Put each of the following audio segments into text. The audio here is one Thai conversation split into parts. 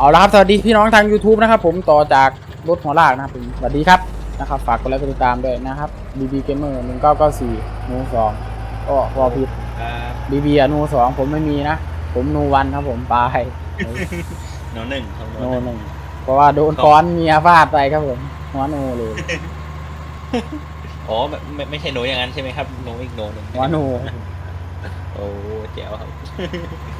เอาละครับสวัสดีพี่น้องทาง YouTube นะครับผมต่อจากรถหัวลากนะครับผมสวัสดีครับนะครับฝากกดไลค์กดติดตามด้วยนะครับ BB Gamer 1994นู2ก็พอผิดครับ BB อะนู2ผมไม่มีนะ ผมนูวันครับผมปลายโนหนึ่งครับนูหนึ่งเพราะว่าโดนค้อนเมียฟาดไปครับผมหัวนูเลยอ๋อไม่ไม่ไม่ใช่โนอย่างนั้นใช่ไหมครับโนอีกโนหนึ่งหัวนูโอ้แจ๋วครับห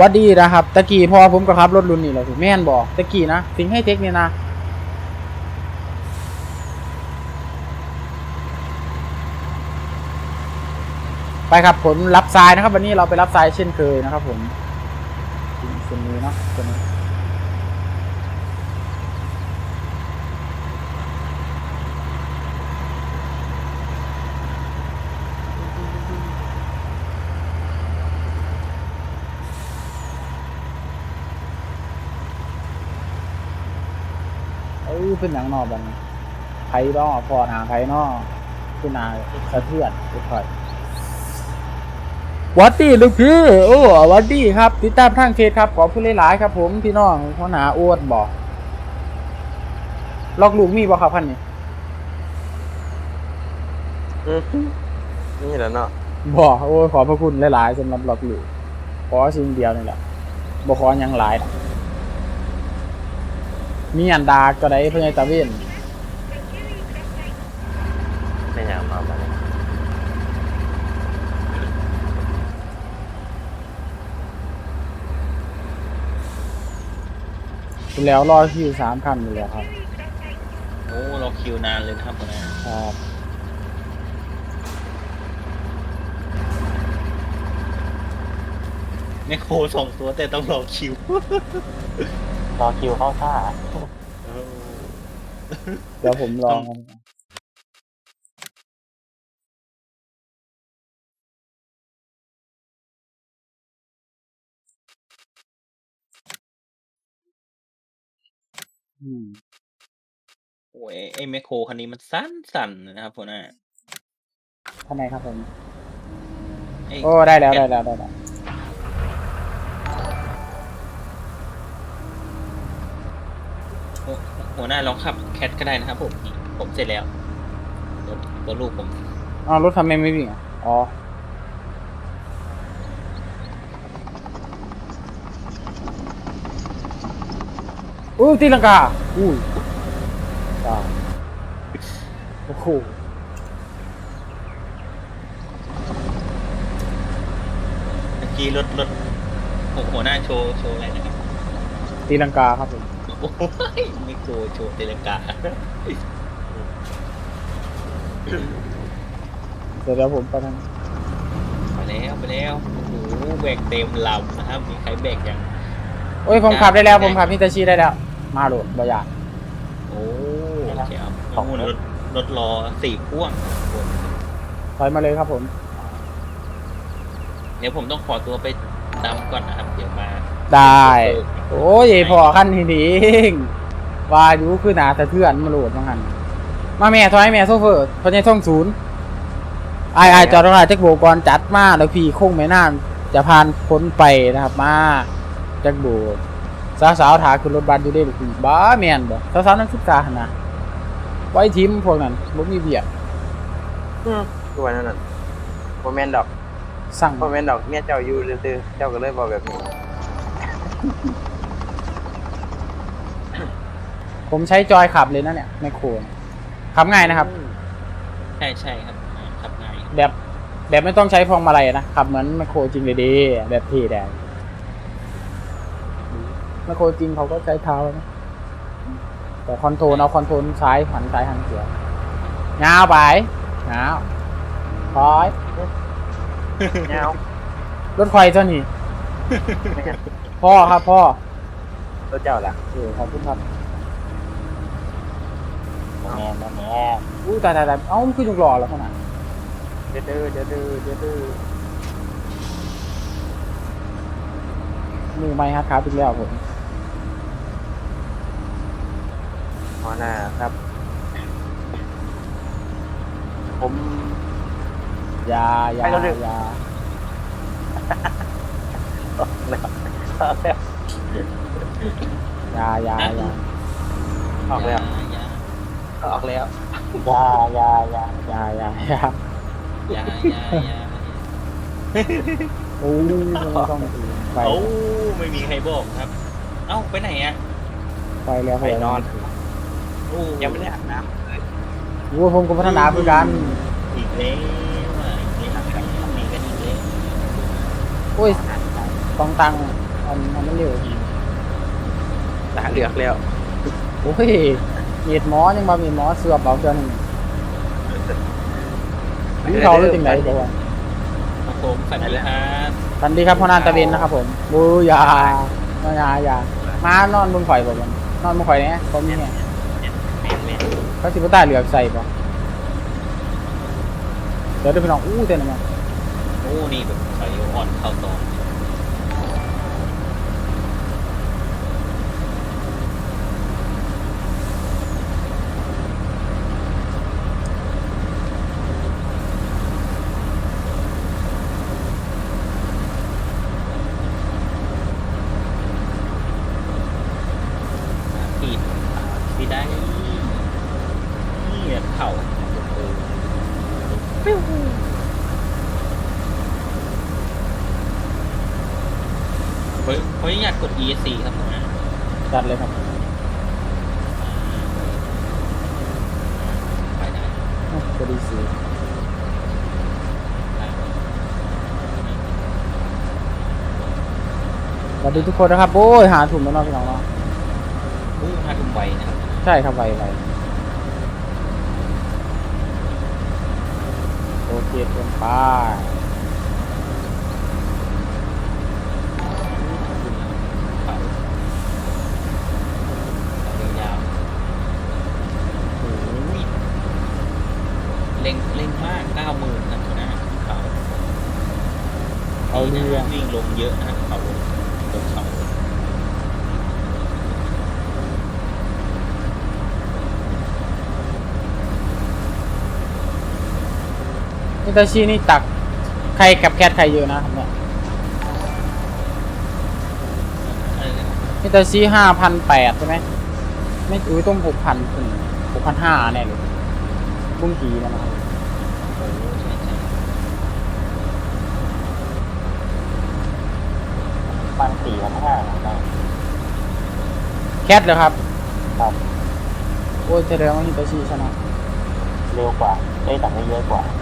วัดดีนะครับตะกี้พอผมก็ขับรถรุ่นนี้แหละถูกแม่นบอกตะกี้นะสิงให้เทคเนี่ยนะไปครับผมรับทรายนะครับ วันนี้เราไปรับทรายเช่นเคยนะครับผมสิ่งนี้เนาะเส้น นี้เอ้ยเป็นหนังนอกบัดนไผ่นอพอหนาไผ่นอขึ้นหนาสะเทือนไปถอยวัดดีลูกพี่โอ้วัดดีครับ ติดตามทางเฟซครับ ขอผู้หลายๆครับ ผมพี่น้องพ่อหนาอ้วนบอกลอกลูกมีบ่ครับพันนี่อืมนี่แหละเนาะบอกโอ้ยขอพระคุณหลายๆสำหรับลอกลูกขอสิ่งเดียวนี่แหละบ่ขอหยังหลายดอก มีอันดาก็ได้เพื่อนตาเวนไม่อยากมาบ้านแล้วรอคิวสามคันอยู่แล้วครับโอ้เราคิวนานเลยนะครับคนนี้ครับแม่โคสองตัวแต่ต้องรอคิว รอคิวเข้าท่าเออเดี๋ยวผมลองอืมโอ้ยไอ้แม่โคคันนี้มันสั้นสั่นๆนะครับคนนี้ท่านไหนครับผม ไอ้ โอ้ได้แล้วได้แล้วได้แล้ว หัวหัวหน้าลองขับแคทก็ได้นะครับผมนี่ผมเสร็จแล้วรถรถลูกผมอ๋อรถทำไมไม่วิ่งอะอ๋อ อู้ตีลังกาอู้ตายโอ้โหเมื่อกี้รถรถหัวหน้าโชว์โชว์อะไรนะครับตีลังกาครับผม โอ้ยไม่โชว์โชว์เตลังกาเดี๋ยวเดี๋ยวผมไปทางไปแล้วไปแล้วโอ้โหแบกเต็มลำนะครับ มีใครแบกยัง โอ้ยผมขับได้แล้วผมขับฮิตาชิได้แล้ว มาโหลดบอยากโอ้เจ๋วข้อมูลรถรถรอสี่พ่วงถอยมาเลยครับผม เดี๋ยวผมต้องขอตัวไปดำก่อนนะครับ เดี๋ยวมา ได้ โอ้ยพอขั้นทีนี้เองว่าอยู่คือหนาสะเทือนมาโหลดมาหันมาแม่ถอยแม่โซเฟอร์พอใหญท่องศูนย์ไอไอายจอดตรงไหนจักโบกรจัดมาแล้วพี่คงไม่นานจะผ่านพ้นไปนะครับ มาจักโบสาวสาวๆถาขึ้นรถบัสอยู่ได้หรือพี่บ้าแมนบ่สาวสาวๆนั้นศึกษาหั่นนะไว้ทิมพวกนั้นบ่มีเบียดอืมตัวนนั่นน่ะโมเมนดอกสั่งโมเมนดอกเมียเจ้าอยู่ซื่อๆเจ้าก็เลยบอกแบบนี้ ผมใช้จอยขับเลยนะเนี่ยไม่โคนขับง่ายนะครับ ใช่ใช่ครับขับง่ายแบบแบบไม่ต้องใช้พวงมาลัยนะขับเหมือนไมโครจริงเลยดีแบบเท่แดงไมโครจริงเขาก็ใช้เท้านะแต่คอนโทรลเอาคอนโทรลซ้ายหันซ้ายหันเสียงาวไปงาวคอยเงารถไฟเจ้านี่พ่อครับพ่อตัวเจ้าล่ะเออขอบคุณครับ แม่แม่แม่อู้ตายตายตายเอ้ามันคือจุกหล่อแล้วขนาดเดือดเดื้อเดือดเดือดมือไม้ฮัดคารับอีกแล้วผมหัวหน้าครับ ผมอยาอยาไปแล้วดิอยาแล้วอยาอยาอยาออกแล้ว ออกแล้วอยาอยาอยาอยาอยาอยายายายายาโอ้ไม่ต้องไปโอ้ไม่มีใครบอกครับ เอ้าไปไหนอะไปแล้วไปนอนโอ้ยังไม่ได้อาบน้โอ้ผมก็พัฒนาเพื่อกันอีกแล้วอะอีกแล้วมีกันอีกแล้วโอ้ยต้องตังอันอันนั้นเร็วำตาเหลือกแล้วโอ้ยเมียดหมอยังมามีหมอเสือบเอาเจนนี่เขาเลยจริงไหนเดี๋ยวก่อนครับผมสวัสดีครับสวัสดีครับพ่อนาตะเวนนะครับผมบูยาอยาอยามานอนบนข่อยบ่ผมนอนบนข่อยเนี่ยผมเนี่ยแม่นแม่นเขาสิบตาเหลือบใส่ป่ะเดี๋ยวเดี๋ยวไปลองอู้เต้นมาโอ้นี่แบบไฟอ่อนเข้าตอง ผิดผิดได้นี่เข่า เฮ้ยเขาอยากกด ESC ครับผมจัดเลยครับไปได้ก็ดีสิสวัสดีทุกคนนะครับ โอ้ย หาถุงแล้วเนาะพี่น้องเนาะอู้ห้าทุ่มไวนะครับ ใช่ครับไวไวโอ เคเกินไปเข่าเข่ายาวๆโอ้ยเล็งเล็งมากเก้าหมื่นนะนะเขาเอาเรื่อง วิ่งลงเยอะนะครับเขาลงลงเขา นิ ตาชินี่ตักใครกับแคทใครเยอะนะครับเนี่ยเออนิตาชิห้าพันแปดใช่ไหมไม่อุ้ยต้องหกพันถึงหกพันห้าแน่เลยบุ้งกีนะครับโอ้ใช่ใช่ปันสี่พันห้าได้แคทเหรอครับ ครับ โอ้ยแสดงว่าฮิตาชิชนะ เร็วกว่า ได้ตังค์ได้เยอะกว่าเ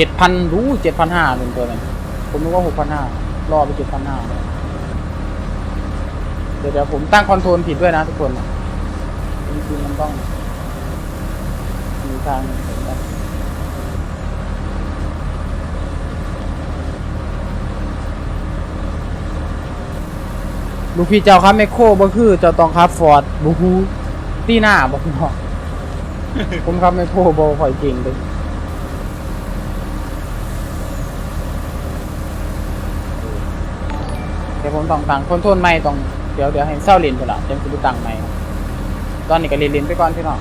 จ็ดพันรู้เจ็ดพันห้าเป็นตัวนึงผมนึกว่าหกพันห้ารอไปเจ็ดพันห้าเดี๋ยวเดี๋ยวผมตั้งคอนโทรลผิดด้วยนะทุกคนจริงๆมันต้องมีทางเหมือนกันลูกพี่เจ้าครับแมคโครบ่คือเจ้าตองครับฟอร์ดบูฮูตีหน้าบองผมครับแมคโครบ่ค่อยเก่งเลยเดี๋ยวผม ต้องตั้งคอนโทรลใหม่ต้องเดี๋ยวเดี๋ยวให้เศร้าเล่นไปละเดี๋ยวจะไปตั้งใหม่ครับตอนนี้ก็เล่นเล่นไปก่อนพี่น้อง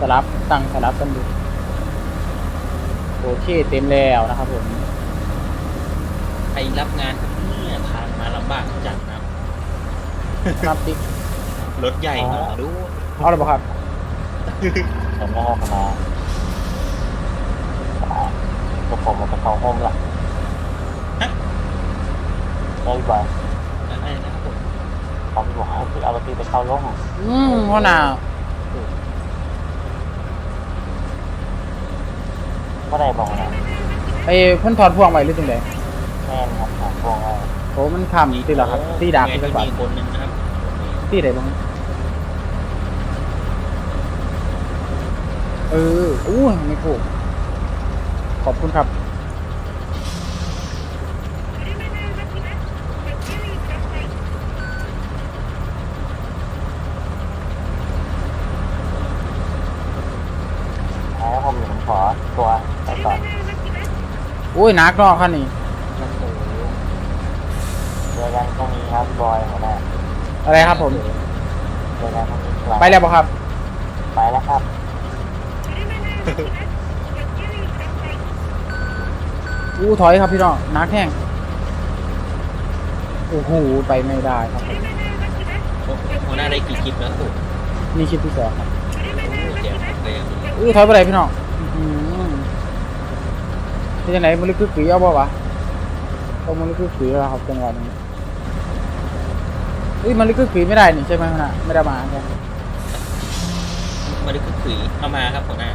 สลับตั้งสลับกันดูโอเคเต็มแล้วนะครับผมใครรับงานครับเนี่ยทางมาลำบากจัดนะครับนับติ๊กรถใหญ่มาด้วยเอาเลยบ่ครับแต่ไม่ให้พนาจะผมมันจะเข้าห้องละได้กว่าอะไรนะครับผม เขา บอกให้คือเอาไปไปเข้าร่มอืมหัวหน้าก็ได้บอกนะไอ้เพิ่นถอดพวงไว้หรือจังไดแม่นครับสองพวงว่าโอ้มันคำที่เหรอครับที่ดาบไงที่ก็ไปก่อนมีคนหนึ่งนะครับที่ไหนบ้างเอออู้ไม่ถูกขอบคุณครับ แล้วผมอยู่ผมขอตัวไปก่อน อุ้ยนักเนอกคันนี้เจอกันพรุ่งนี้ครับบอยหัวหน้าอะไรครับผม เจอกันพรุ่งนี้ครับไปแล้วบ่ครับ ไปแล้วครับ อู้ถอยครับพี่น้องนักแห้งโอ้โหไปไม่ได้ครับผมโอ้หัวหน้าได้กี่คลิปแล้วครับผมนี่คลิปที่สองครับโอ้เจ๋งครับเลยอู้ถอยไปไหนพี่น้องอื้อหือ ที่จังไหนมันลึกคือปีเอาบ่วะเอามันลึกคือปีแล้วครับจังหวะนี้เอ้ยมันลึกคือปีไม่ได้นี่ใช่ไหมหัวหน้าไม่ได้มาใช่ไหมมาดูคือขุยเอามาครับหัวหน้า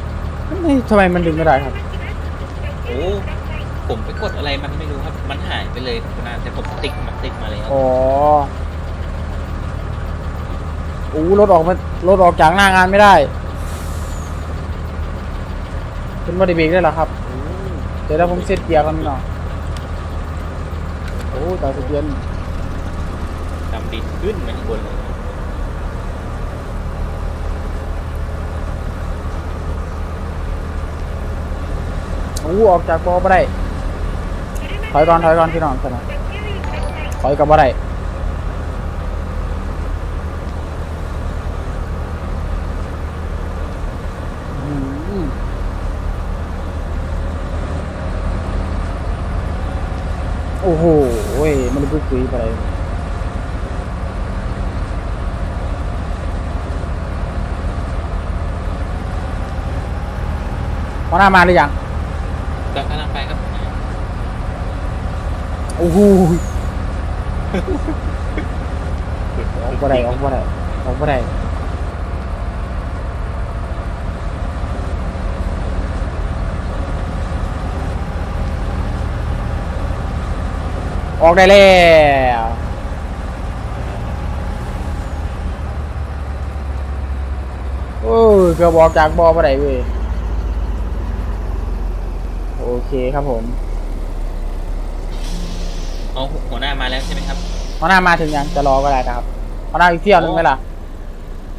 เฮ้ยทำไมมันดึงไม่ได้ครับโอ้ผมไปกดอะไรมันไม่รู้ครับ มันหายไปเลยครับหัวหน้าแต่ผมติ๊กมันติ๊กมาแล้วอ๋ออู้รถออกมารถออกจากหน้างานไม่ได้เป็นบอดี้เบรกได้เหรอครับเดี๋ยวถ้าผมเซตเกียร์กันหน่อยโอ้ตาสะเกียนดำดินขึ้นมาข้างบนเลยโอ้ออกจากบอบ่ได้ถอยก่อนถอยก่อนพี่น้องกันนะถอยกับบ่ได้อื้อหือโอ้โหเว้ยมันลุกคุยไปเลยพอหน้ามาหรือยังก็กำลังไปครับหัวหน้าโอ้โหออกบ่ได้ออกบ่ได้ออกบ่ได้ ออกได้แล้วโอ้ยเกือบออกจากบอบ่ได้เว้ยโอเคครับผมเอาหัวหน้ามาแล้วใช่ไหมครับหัวหน้ามาถึงยังจะรอก็ได้นะครับหัวหน้าอีกเที่ยวนึงไหมล่ะ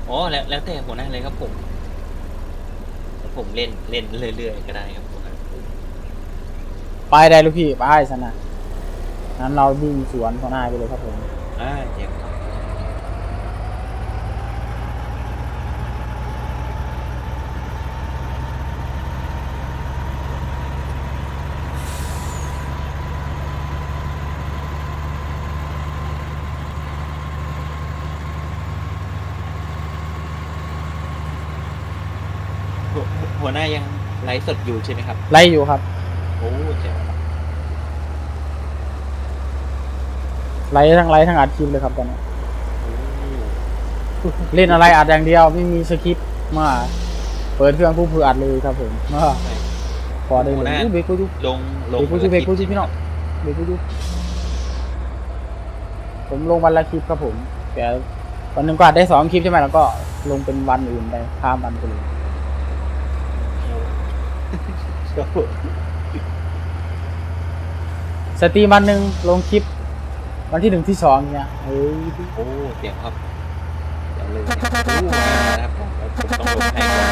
อ๋อแล้วแล้วแต่หัวหน้าเลยครับผมแล้วผมเล่นเล่นเรื่อยๆก็ได้ครับหัวหน้าไปได้ลูกพี่ไปสนะ นั้นเราวิ่งสวนหัวหน้าไปเลยครับผมอ่าเจ๋งครับหัวหัวหน้ายังไลฟ์สดอยู่ใช่ไหมครับ ไล่อยู่ครับ โอ้เจ๋งครับ ไล่ทั้งไล่ทั้งอัดคลิปเลยครับตอนนี้โอ้เล่นอะไรอัดอย่างเดียวไม่มีสคริปต์มาเปิดเครื่องผู้เพื่ออัดเลยครับผมมาใช่พอได้เลยอู้เบรกกูจุลงลเบงรกกูจุเบรกกูจุพี่น้องเบรกกูจุผมลงวันละคลิปครับผมแต่วันหนึ่งก็อัดได้สองคลิปใช่ไหมแล้วก็ลงเป็นวันอื่นไปข้ามวันไปเลยครับผมสตรีมวันหนึ่งลงคลิป วันที่หนึ่งที่สองเนี่ยเฮ้ยโอ้เจ๋งครับเจ๋งเลยนะครับโอ้มานะครับผมผมต้องลงให้ก่อน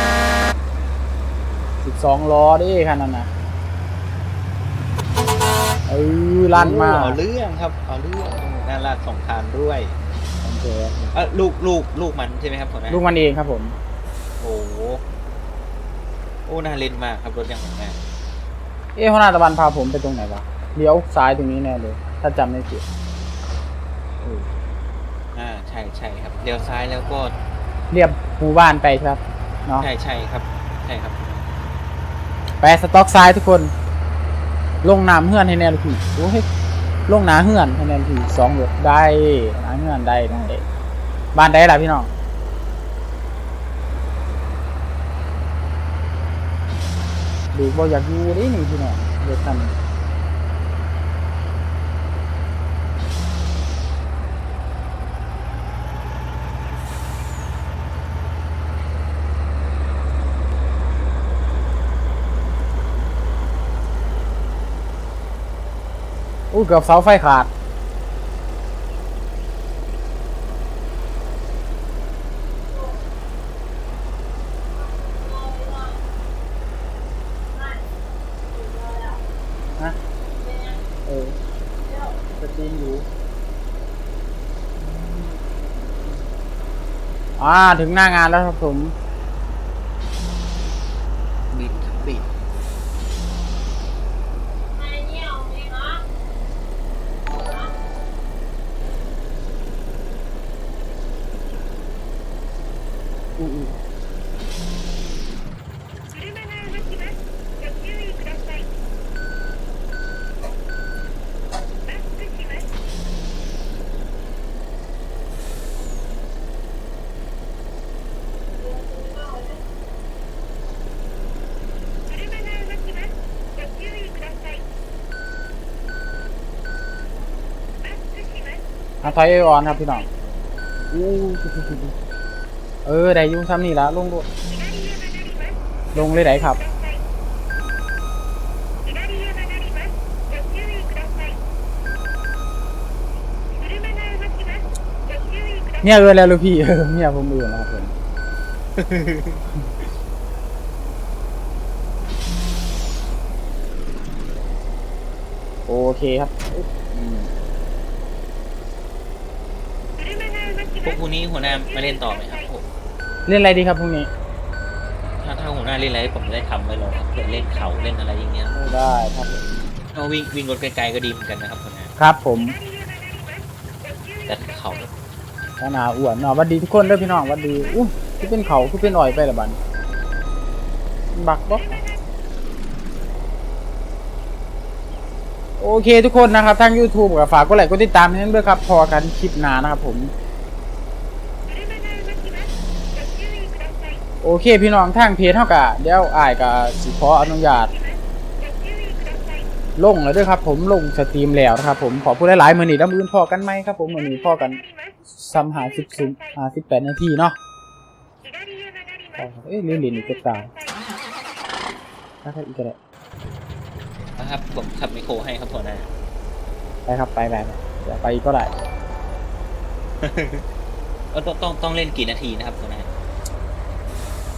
สิบสองล้อดิคันนั้นนะเออลั่นมากโอ้เอาเรื่องครับเอาเรื่องน่ารักสองคันด้วยโอเคเออลูกลูกลูกมันใช่ไหมครับหัวหน้าลูกมันเองครับผม โอ้โหโอ้น่าเล่นมากครับรถอย่างหัวหน้าเอ๊ะหัวหน้าตะวันพาผมไปตรงไหนวะเลี้ยวซ้ายตรงนี้แน่เลย ถ้าจำไม่ผิด อ่าใช่ใช่ครับเลี้ยวซ้ายแล้วก็เรียบหมู่บ้านไปครับ เนาะใช่ใช่ครับ ใช่ครับ ไปสต็อกซ้ายทุกคน ลงน้ำเฮือนให้แน่ลูกพี่โอ้ยลงน้ำเฮือนให้แน่ลูกพี่สองรถได้น้ำเฮือนได้ได้บ้านได้ล่ะพี่น้องดูบ่อยากอยู่เด้นี่พี่น้องเด็กกัน อู้เกือบเสาไฟขาดนะเออสตรีมอยู่ อ่า ถึงหน้างานแล้วครับผม ไซเอออนครับพี่น้องอู้เออได้ยุ่งซ้ำนี่ละลงด้วยลงเลยไหนครับเนี่ยเออแล้วลูกพี่เนี่ยผมเออแล้วผมโอเคครับ พวกพรุ่นี้หัวหน้ามาเล่นต่อไหมครับผมเล่นอะไรดีครับพรุ่งนี้ ถ้าถ้าหัวหน้าเล่นอะไรผมได้ทำไว้รอครับเะเล่นเขาเล่นอะไรอย่างเงี้ยได้ครับเอาวิ่งวิ่งรถไกลๆก็ดีเหมือนกันนะครับหัวหน้าครับผมแต่เขาขนาอ้วนหนาะวัดดีทุกคนเด้อพี่น้องวัดดีอุ้มคือเป็นเขาคือเป็นอ่อยไปลอบันบักบ๊อโอเคทุกคนนะครับทาง YouTube กับฝากกดไลค์กดติดตามให้ด้วยครับ พอกันคลิปหน้านะครับผม โอเคพี่น้องทางเพจเท่ากับเดี๋ยวอายกับสิขออนุญาต ลงแล้วด้วยครับ ผมลงสตรีมแล้วนะครับ ผมขอพูดหลายๆมือหนีแล้วมือพอกันไหมครับ ผมมือหนีพอกันซ้ำหาสิบสิบหาสิบแปดนาทีเนาะเอ้ยเล่เล่นอีกก็ตายถ้าใครอีกก็ได้นะครับผมขับไมโครให้ครับผมนะไปครับไปไปเดี๋ยวไปก็ได้ก็ต้องต้องเล่นกี่นาทีนะครับหันะ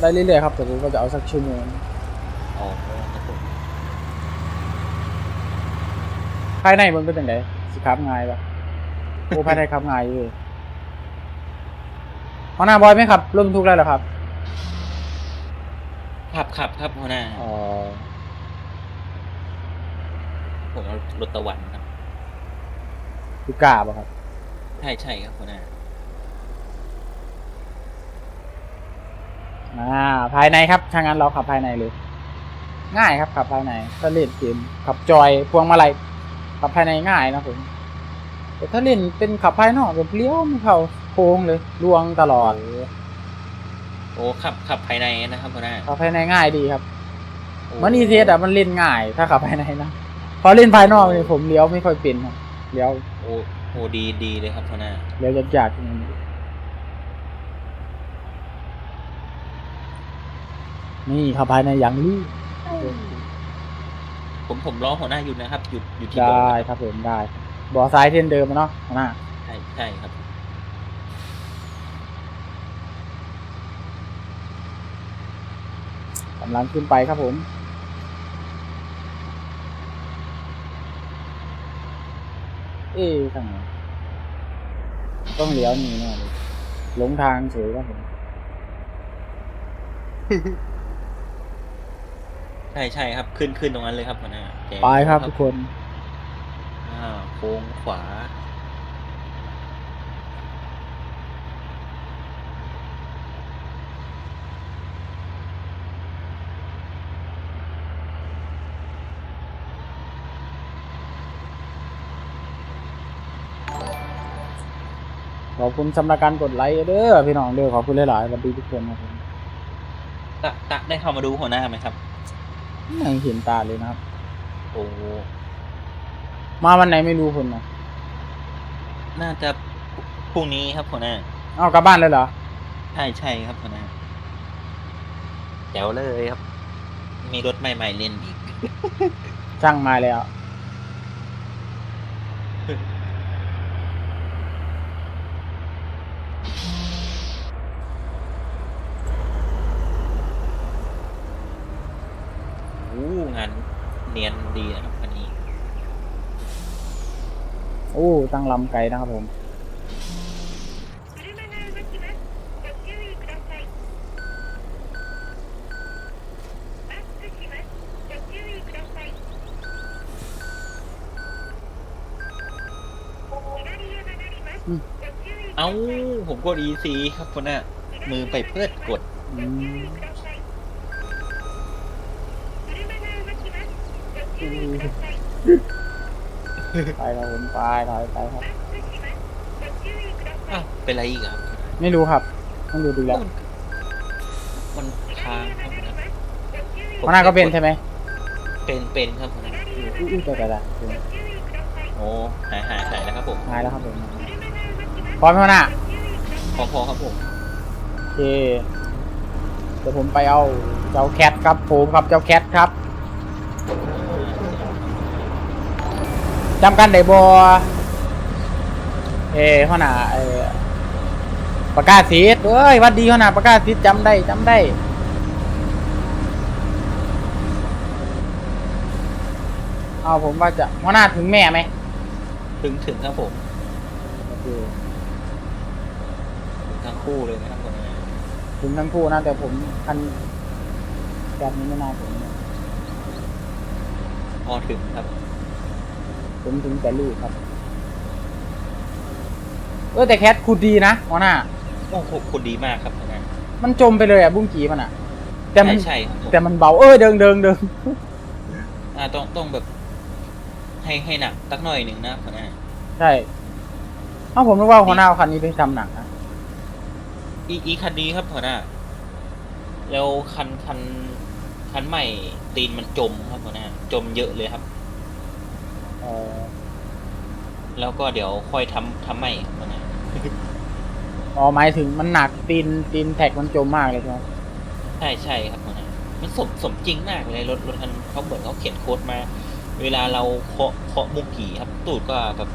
ได้เรื่อยๆครับแต่ผมก็จะเอาสักชั่วโมงอ๋อครับผมภายในมันเป็นยังไงสิครับง่ายปะโอ้ภายในครับง่ายอยู่เลยหัวหน้าบอยไหมครับเริ่มทุกข์แล้วเหรอครับขับขับครับหัวหน้าอ๋อผมเอารถตะวันครับคือกล้าปะครับ ใช่ใช่ครับหัวหน้า อ่าภายในครับถ้างั้นเราขับภายในเลยง่ายครับขับภายในถ้าเล่นเกมขับจอยพวงมาลัยขับภายในง่ายนะผมแต่ถ้าเล่นเป็นขับภายนอกแบบเลี้ยวไม่เข้าโค้งเลยลวงตลอดโอ้ขับขับภายในนะครับหัวหน้าขับภายในง่ายดีครับโอ้มันอีเทสอะมันเล่นง่าย ถ้าขับภายในนะพอเล่นภายนอกเนี่ยผมเลี้ยวไม่ค่อยเป็นครับเลี้ยวโอ้โอ้ดีดีเลยครับหัวหน้าเลี้ยวยากๆอย่างนี้ นี่ขับภายในอย่างลื่นผมผมล้อหัวหน้าหยุดนะครับหยุดหยุดที่ได้โบนะครับผมได้บอซ้ายเท่นเดิมอะเนาะหัวหน้าใช่ใช่ครับกำลังขึ้นไปครับผมเอ๊ะทางไหนต้องเลี้ยวนี่แน่เลยหลงทางเฉยครับผม ใช่ใช่ครับ ขึ้นขึ้นตรงนั้นเลยครับหัวหน้าแจ๋วไปครับทุกคน อ่าโค้งขวา ขอบคุณสำหรับการกดไลค์เด้อพี่น้องเด้อขอบคุณหลายๆสวัสดีทุกคนครับผมตะตะได้เข้ามาดูหัวหน้าไหมครับ ไม่เห็นตาเลยนะครับ โอ้มาวันไหนไม่รู้คนนะน่าจะพรุ่งนี้ครับหัวหน้าเอากลับบ้านเลยเหรอ ใช่ใช่ครับหัวหน้าแจ๋วเลยครับ มีรถใหม่ๆเล่นอีก ช่างมาแล้ว โอ้งาน เนียนดีนะครับอันนี้โอ้ตั้งลำไกลนะครับผมเอ้าผมกด EC ครับคนน่ะมือไปเพื่อกด อื ไปแล้วผมไปถอยไปครับเป็นไรอีกครับไม่รู้ครับ ต้องดูดูแล้วมันค้างครับผมนะหัวหน้าก็เป็นใช่ไหมเป็นเป็นครับผมอู้อู้แต่แต่ละโอ้หายหายหายแล้วครับผมหายแล้วครับผมพร้อมไหมหัวหน้าพอพอครับผมโอเคเดี๋ยวผมไปเอาเจ้าแคทครับผมครับเจ้าแคทครับ จำกันได้บอเอ้หัวหน้าเออประกาศสีเอ้ยหวัดดีหัวหน้าประกาศสีจำได้จำได้เอาผมว่าจะหัวหน้าถึงแม่ไหมถึงถึงครับผมโอเคถึงทั้งคู่เลยนะครับหัวหน้าถึงทั้งคู่นะแต่ผมคันแบบนี้ไม่น่าถึง พอถึงครับ ผมถึงแต่ลูกครับ เออแต่แคทคูดดีนะหัวหน้า โอ้โหคุณดีมากครับหัวหน้ามันจมไปเลยอะบุ้งกีมันอะแต่มันใช่ใช่ครับผมแต่มันเบาเออเดิงเดิงเดิงอ่าต้องต้องแบบ ให้ให้หนักสักหน่อยหนึ่งนะหัวหน้าใช่เอ้าผมนึกว่าหัวหน้าเอาคันนี้ไปทำหนังนะอีอีคันนี้ครับหัวหน้า แล้วคันคันคันใหม่ตีนมันจมครับหัวหน้า จมเยอะเลยครับเออแล้วก็เดี๋ยวค่อยทำทำใหม่ครับหัวหน้าอ๋อหมายถึงมันหนักตีนตีนแท็กมันจมมากเลยใช่ไหมใช่ใช่ครับหัวหน้ามันสมสมจริงมากเลยรถรถคันเขาเหมือนเขาเขียนโค้ดมา เวลาเราเคาะเคาะมุงกี่ครับ ตูดก็แบบ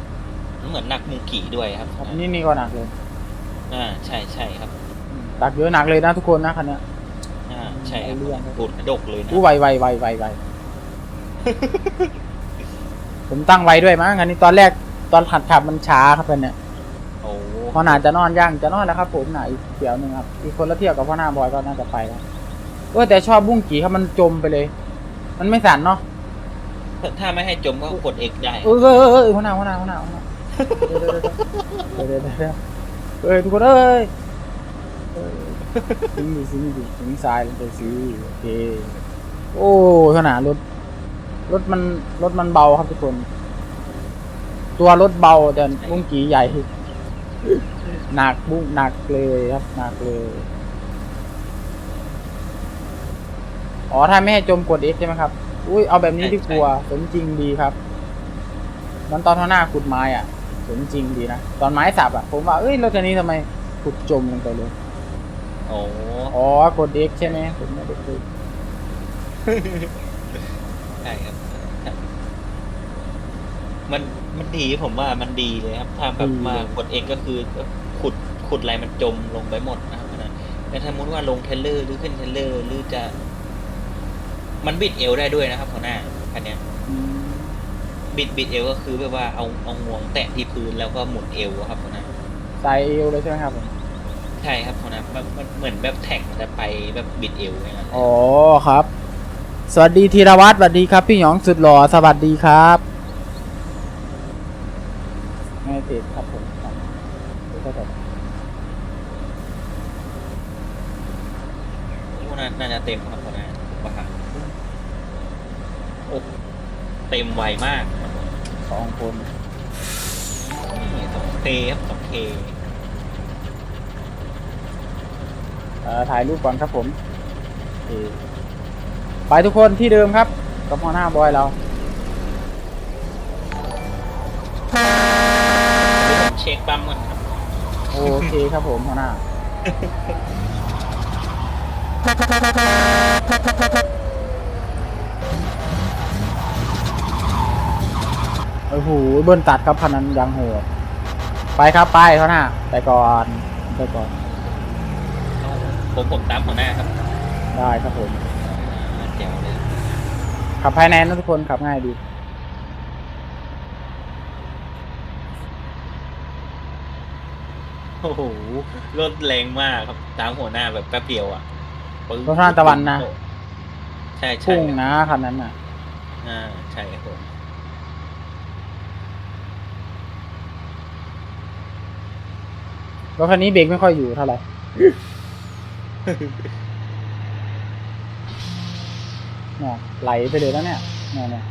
มันเหมือนหนักมุงกี่ด้วยครับครับนี่นี่ก็หนักเลยอ่าใช่ใช่ครับตักเยอะหนักเลยนะทุกคนนะคันเนี้ยอ่าใช่ครับเอาเรื่องครับตูดกระดกเลยนะอู้ไวไวไวไวไว ผมตั้งไว้ด้วยมั้งคันนี้ตอนแรกตอนขัดขับมันช้าครับคันเนี้ยโอ้พอหนาจะนอนย่างจะนอนแล้วครับ ผมหนาอีกเดี๋ยวหนึ่งครับอีกคนละเที่ยวกับพ่อหน้าบอยก็น่าจะไปแล้วเออแต่ชอบบุ้งกี่ครับมันจมไปเลย มันไม่สั่นเนาะถ้าไม่ให้จมก็กด X ได้เออเออเออเออพ่อหน้าพ่อหน้าพ่อหน้าพ่อหน้าเดี๋ยวเดี๋ยวเดี๋ยวเดี๋ยวเดี๋ยวเดี๋ยวเอ้ยทุกคนเอ้ยเออซิงดิซิงดิซิงทรายลงไปซิโอเคโอ้ขนาดรถ รถมันรถมันเบาครับทุกคน ตัวรถเบาแต่บุ้งกี่ใหญ่หนักบุ้งหนักเลยครับหนักเลยอ๋อถ้าไม่ให้จมกด X ใช่ไหมครับ อุ้ยเอาแบบนี้ดีกว่าสมจริงดีครับ มันตอนท่าหน้าขุดไม้อะสมจริงดีนะตอนไม้สับอะ ผมว่าเอ้ยรถคันนี้ทำไมขุดจมลงไปเลยโอ้อ๋อกด X ใช่ไหมผมไม่ได้คุย ใช่ครับ มันมันดีผมว่ามันดีเลยครับถ้าแบบมากด X ก็คือขุดขุดอะไรมันจมลงไปหมดนะครับนะแต่ถ้าสมมติว่าลงเทรลเลอร์หรือขึ้นเทรลเลอร์หรือจะ มันบิดเอวได้ด้วยนะครับหัวหน้าคันเนี้ยอืมบิดบิดเอวก็คือแบบว่าเอาเอางวงแตะที่พื้นแล้วก็หมุนเอวอะครับหัวหน้า ใส่เอวเลยใช่ไหมครับผมใช่ครับหัวหน้ามันมันเหมือนแบบแท็กมันจะไปแบบบิดเอวอย่างนั้นอ๋อครับ สวัสดีธีรวัตรสวัสดีครับ พี่หยองสุดหล่อสวัสดีครับไม่ติดครับผมครับเดี๋ยวก็จะหัวหน้าน่าจะเต็มครับหัวหน้าว่าครับโอ้เต็มไวมากครับสองคนนี่สองเคครับสองเคเอ่อถ่ายรูปก่อนครับผมโอเค ไปทุกคนที่เดิมครับกับพ่อหน้าบอยเราเดี๋ยวผมเช็คปั๊มก่อนครับ โอเคครับผมพ่อหน้า โอ้โหเบิ้ลตัดครับพนันยังโหดไปครับไปพ่อหน้าไปก่อนไปก่อน ผมผมตามหัวหน้าครับ ได้ครับผมอ่าเจ๋วเลย ขับภายในนะทุกคนขับง่ายดี โอ้โหรถแรงมากครับตามหัวหน้าแบบแป๊บเดียวอะปึ๊บรถท่านตะวันนะ ใช่ใช่พุ่งครับนะคันนั้นน่ะ อ่าใช่ครับผมรถคันนี้เบรกไม่ค่อยอยู่เท่าไหร่ เนี่ยไหลไปเลยแล้วเนี่ยเนี่ยเนี่ย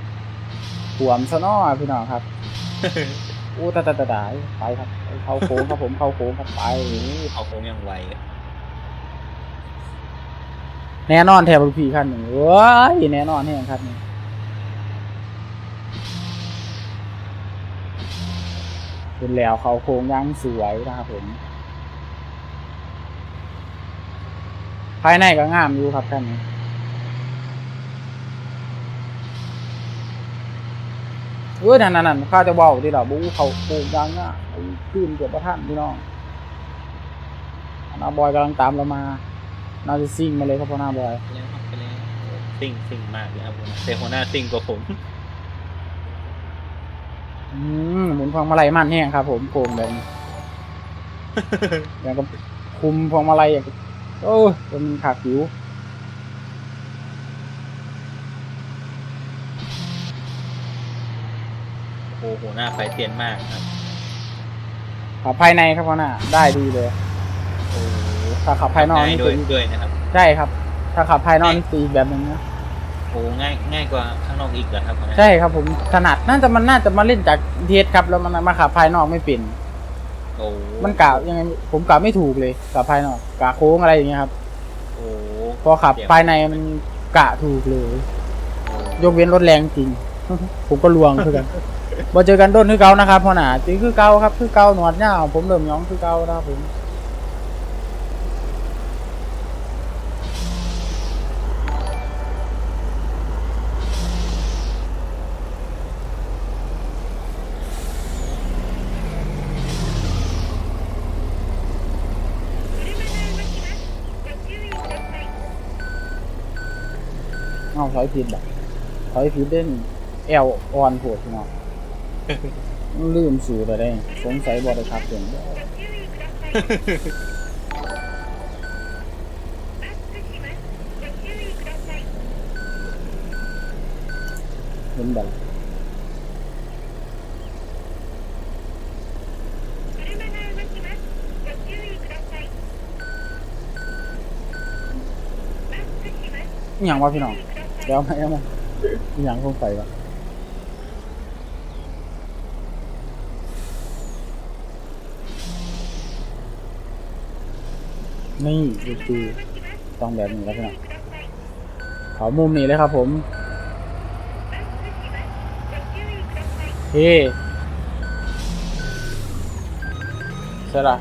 ขวมซะเนอพี่น้องครับ อู้ตาตาตาตาไปครับไปเข้าโค้งครับผมเข้าโค้งครับไปเอาคงยังไวเลยแน่นอนแถบพี่คันหนึ่งเว้ยแน่นอนแห่งคันนี้เป็นแล้วเขาโค้งยังสวยนะครับผม ภายในก็งามอยู่ครับคันนี้ เออนั่นนั่นนั่นข้าจะบอกที่เราบูเขาโค้งยังอะไอ้ขึ้นเกือบประท่านพี่น้องหน้าบอยกำลังตามเรามาน่าจะซิ่งมาเลยครับพ่อหน้าบอยแล้วครับไปแล้วซิ่งซิ่งมากเลยครับหัวหน้าแต่หัวหน้าซิ่งกว่าผมอืมหมุนพวงมาลัยมันแห้งครับ ผมโกงเลยแล้วก็คุมพวงมาลัยอย่างโอ้ยมันขาดผิว โอ้โหหัวหน้าไฟเตียนมากครับขับภายในครับพ่อหน้าได้ดีเลยโอ้โหถ้าขับภายนอกง่ายนี่ด้วยเป็นด้วยนะครับ ใช่ครับ ถ้าขับภายนอกนี่ตีอีกแบบหนึงนะโอ้ง่ายง่ายกว่าข้างนอกอีกเหรอครับหัวหน้าใช่ครับผมถนัดน่าจะมันน่าจะมาเล่นจากเทสครับแล้วมันมาขับภายนอกไม่เป็นโอ้มันกะยังไงผมกะไม่ถูกเลยกับภายนอกกะโค้งอะไรอย่างเงี้ยครับ โอ้พอขับภายในมันกะถูกเลย ยกเว้นรถแรงจริง ผมก็ลวงคือกัน มาเจอกันด้นคือเก่านะครับพ่อหนาจริงคือเก่าครับ คือเก่าหนวดยาวผมเริ่มหย้องคือเก่านะครับผมเอาถอยผิดแบบถอยผิดเด่นแอลออนโผดพี่น้อง ลืมสูตรอะไรสงสัยบอได้ครับเสียงเห็นแบบอย่างวะพี่น้องเดี๋ยวมาเดี๋ยวมอย่างคงใส่วะ นี่ดูคือต้องแบบนี้แล้วน้องขอมุมนี้เลยครับผมเฮ้ใช่ละ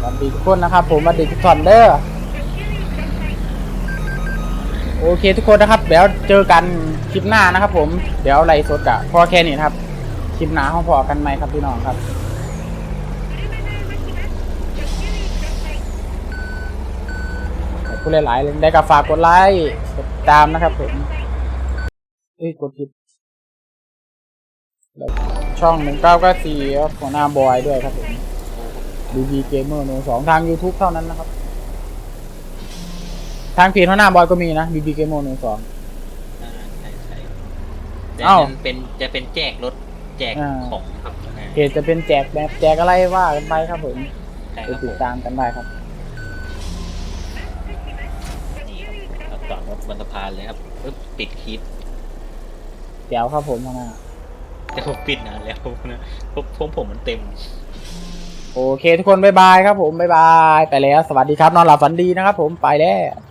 สวัสดีทุกคนนะครับ ผมสวัสดีทุกท่านเด้อโอเคทุกคนนะครับเดี๋ยวเจอกันคลิปหน้านะครับผมเดี๋ยวไลฟ์สดกะพอแค่นี้นะครับ คลิปหน้าห้องพอกันไหมครับพี่น้องครับ ขอบคุณหลายๆเลยได้กับฝากกดไลค์กดติดตามนะครับผมเอ้ยกดผิดแล้วช่องหนึ่งเก้าก็สี่ครับของหน้าบอยด้วยครับผมดีดีเกมเมอร์โนสองทาง YouTube เท่านั้นนะครับ ทางเพจของหน้าบอยก็มีนะดีดีเกมเมอร์โนสองอ่าใช่ใช่แต่เอ้านั้นเป็นจะเป็นแจกรถแจกอ่าของครับหัวหน้าเพจจะเป็นแจกแบบแจกอะไรว่ากันไปครับผมใช่ไปครับผติดมตามกันได้ครับ นี่ ครับเอาต่อรถบนสะพานเลยครับปึ๊บปิดคลิปเดี๋ยวครับผมข้างหน้าแต่ผมปิดนานแล้วนะเพราะผมผมมันเต็ม โอเคทุกคนบ๊ายบายครับผมบ๊ายบายไปแล้วสวัสดีครับนอนหลับฝันดีนะครับผมไปแล้ว